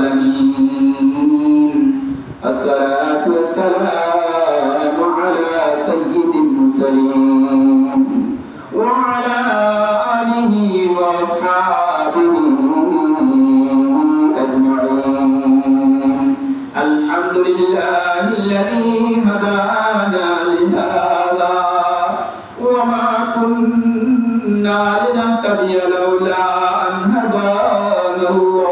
العالمين. الصلاة والسلام على سيد المرسلين وعلى آله وأصحابه أجمعين. الحمد لله الذي هدانا لهذا وما كنا لنهتدي لولا أن هدانا الله.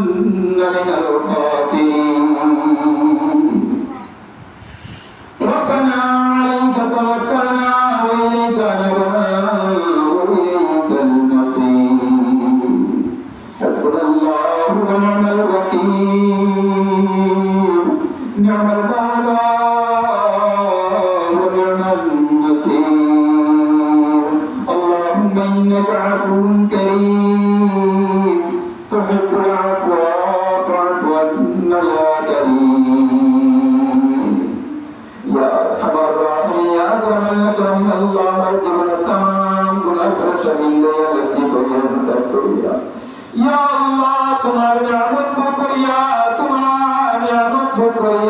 من الخاسرين ربنا عليك توكلنا وإليك نبنا وإليك المصير. حسبنا الله ونعم الوكيل. نعم المولى ونعم النصير. اللهم إنك عفو كريم. تحب العفو فاعف عنا يا كريم يا ارحم الراحمين يا اكرم الاكرمين اللهم ارجعنا تمام كنا شهيد يا لطيف يا مدبر يا الله تمہاری نعمت کو کریا تمہاری نعمت کو کریا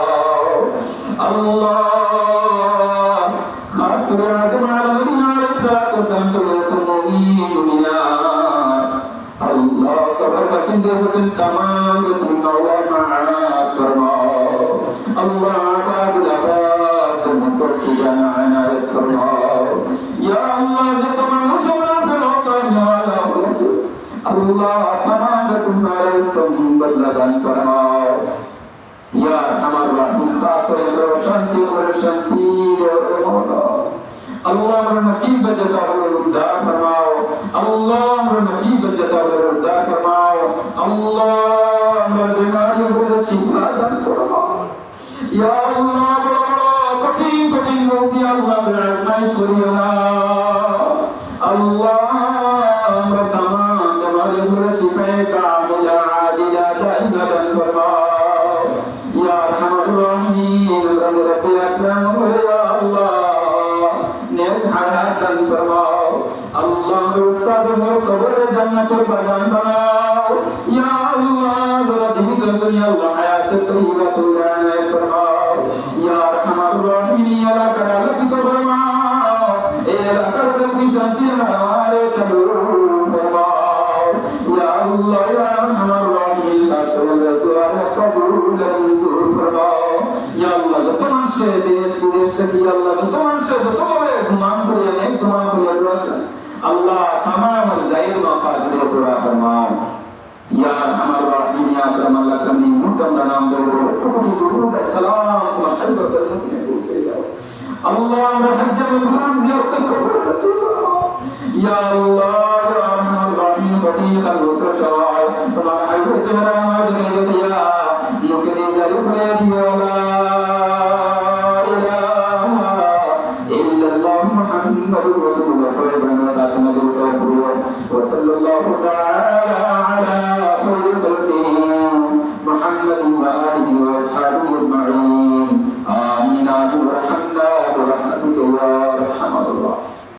তামাম গুনাহ মাফ ফরমাও আল্লাহ আবাদ আবাদ মুকর সুবানা আনায়ত ফরমাও ইয়া আল্লাহ, যত মানুষ আমরা ফেরত আল্লাহ। তামাম তোমার তুমি দান ফরমাও। আমার রাহিম খাস করে শান্তি করে শান্তি আল্লাহ আমরা নসিব জাতা হলো উদ্ধার ফরমাও। আল্লাহ নসিব জাতা হলো ইয়া আল্লাহ বড় বড় কঠিন কঠিন রোগ দিয়ে আল্লাহ রাজমাই করিও না। আল্লাহ, আমরা তামাম তোমার উপরে সুফায় কামিলা আদিলা জান্নাতান ফরমাও। ইয়া আরহামার রাহিম রব্বি আকরাম ইয়া আল্লাহ। নেক হায়াতান ফরমাও। জান্নাতের বাগান বানাও। মানুষে দেশ বিদেশ থেকে আল্লাহ যত মানুষে যতভাবে গুমান করিয়া নেক গুমান করিয়া রয়েছে আল্লাহ তামাম জাইর পুরা তোমার তোমার দিকে দিয়া লোকে দিন জারি করে দিও লা محمد رسول الله خير من ذات نبي وصلى الله تعالى على